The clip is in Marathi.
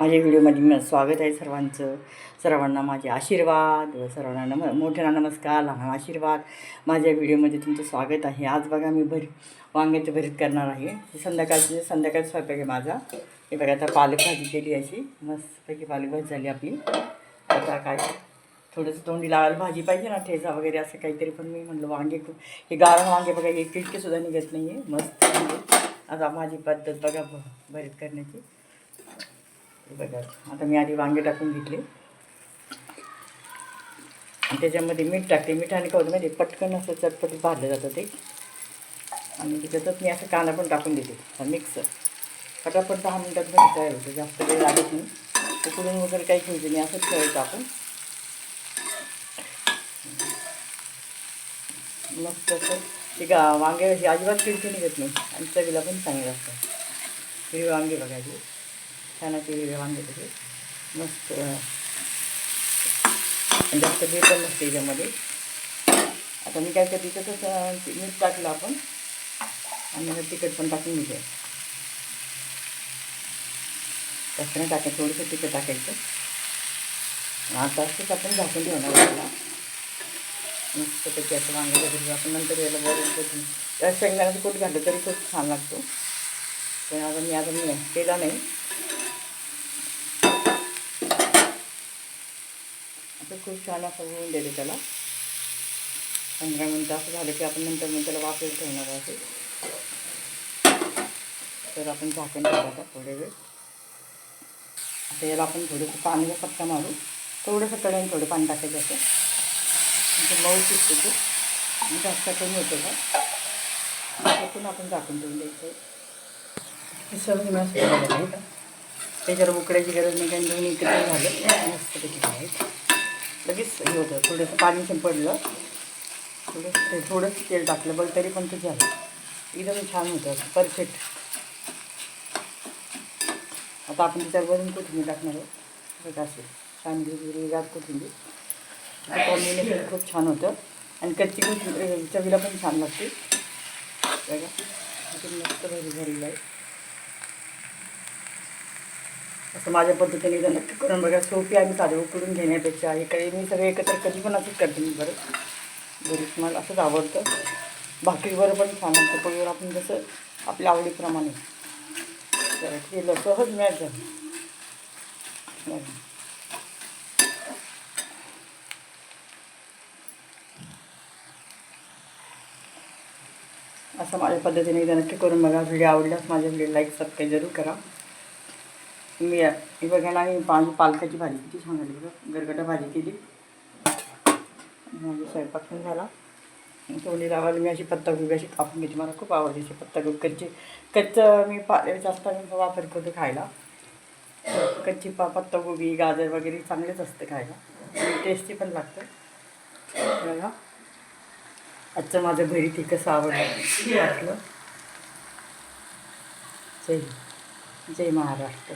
माझ्या व्हिडिओमध्ये मी स्वागत आहे सर्वांचं. सर्वांना माझे आशीर्वाद व सर्वांना नम मोठ्यांना नमस्कार लहान आशीर्वाद. माझ्या व्हिडिओमध्ये तुमचं स्वागत आहे. आज बघा मी भरी वांग्याचं भरीत करणार आहे. संध्याकाळचं संध्याकाळ स्वयंपाक आहे माझा. हे बघा आता पालक भाजी केली अशी. मस्तपैकी पालक भाजी झाली आपली. आता काय? थोडंसं तोंडी लावायला भाजी पाहिजे ना ठेचा वगैरे असं काहीतरी. पण मी म्हणलं वांगे खूप हे गारण वांगे बघा एक किटकेसुद्धा निघत नाही आहे मस्त आता माझी पद्धत बघा भ भरीत करण्याची. बघा. आता मी आधी वांगे टाकून घेतले. आणि त्याच्यामध्ये मीठ टाकते. मिठाने का होतं माहिती पटकन असं चटपटीत भाजलं जातं ते. आणि त्याच्यातच मी असं कांदा पण टाकून देते. मिक्सर. पटापट दहा मिनटात पण तयार होतं. जास्त वेळ लागत नाही. उकडून वगैरे काही घ्यायचं नाही. असंच ठेवायचं आपण मस्त असं. ते गा वांगे अशी अजिबात किडकी निघत नाही. आणि चवीला पण चांगलं असतं हिरवी वांगे बघायचे छान हिरवे वांगे तसे मस्त जास्त बी पण नसते याच्यामध्ये. आता मी काय करते तसंच मीठ टाकलं आपण. आणि तिखट पण टाकून घेते. जास्त नाही टाकायचं थोडंसं तिखट टाकायचं. आता असंच आपण झाकून ठेवणार मस्त त्याची असं वांगे आपण नंतर याला बरोबर शेंगदाण्याचं कूट घातलं तरी खूप छान लागतो. पण आता मी आता मी केला नाही. असं खूप छान असं होऊन देते त्याला. पंधरा मिनटं असं झालं की आपण नंतर मग त्याला वाफेवर ठेवणार आहे. तर आपण झाकण ठेवू आता थोडे वेळ. आता याला आपण थोडंसं पाणीला पत्ता मारू. थोडंसं कडेने थोडं पाणी टाकायचं असं. म्हणजे मऊ शिकतो ते. जास्त कमी होतं का? त्यातून आपण झाकून ठेवून द्यायचं. हे सगळं मॅश त्याच्यावर उकडायची गरज नाही कारण दोन्ही इकडे झालं. मस्तपैकी आहे लगेच हे होतं थोडंसं पाणी शिंपडलं थोडंसं ते थोडंसं तेल टाकलं बघ तरी पण ते झालं. एकदम छान होतं असं परफेक्ट आता आपण त्याच्यावर वरून कोथिंबीर टाकणार आहोत. बघा असे छान हिरवीगार कोथिंबीर. कॉम्बिनेशन खूप छान होतं. आणि कच्ची कोथिंबीर चवीला पण छान लागते. बघा मस्त भरी झालेलं आहे. असं माझ्या पद्धतीने एकदा नक्की करून बघा. सोपी आणि साधे उकडून घेण्यापेक्षा. हे काही मी सगळे एकत्र कधी पण असंच करते मी बरं. घरीच मला असंच आवडतं. भाकरीवर पण छान असतं पोळीवर आपण जसं आपल्या आवडीप्रमाणे. तर केलं सहज मॅच झालं. असं माझ्या पद्धतीने एकदा नक्की करून बघा. व्हिडिओ आवडल्यास माझ्या व्हिडिओ लाईक सबस्क्राईब जरूर करा. मी ही बघा ना मी पाणी पालकाची भाजी किती छान झाली बघा. गरगटा भाजी केली. माझा स्वयंपाक पण झाला. तोंडी लावायला मी अशी पत्तागोबी अशी कापून घेते. मला खूप आवडते अशी पत्तागोबी कच्ची कच्चं मी पा जास्त मी वापर करतो खायला. कच्ची पा पत्तागोबी गाजर वगैरे चांगलेच असतं खायला. टेस्टी पण लागतं. बघा. आजचं माझं भरीत हे कसं आवडलं. वाटलं? जय जय महाराष्ट्र.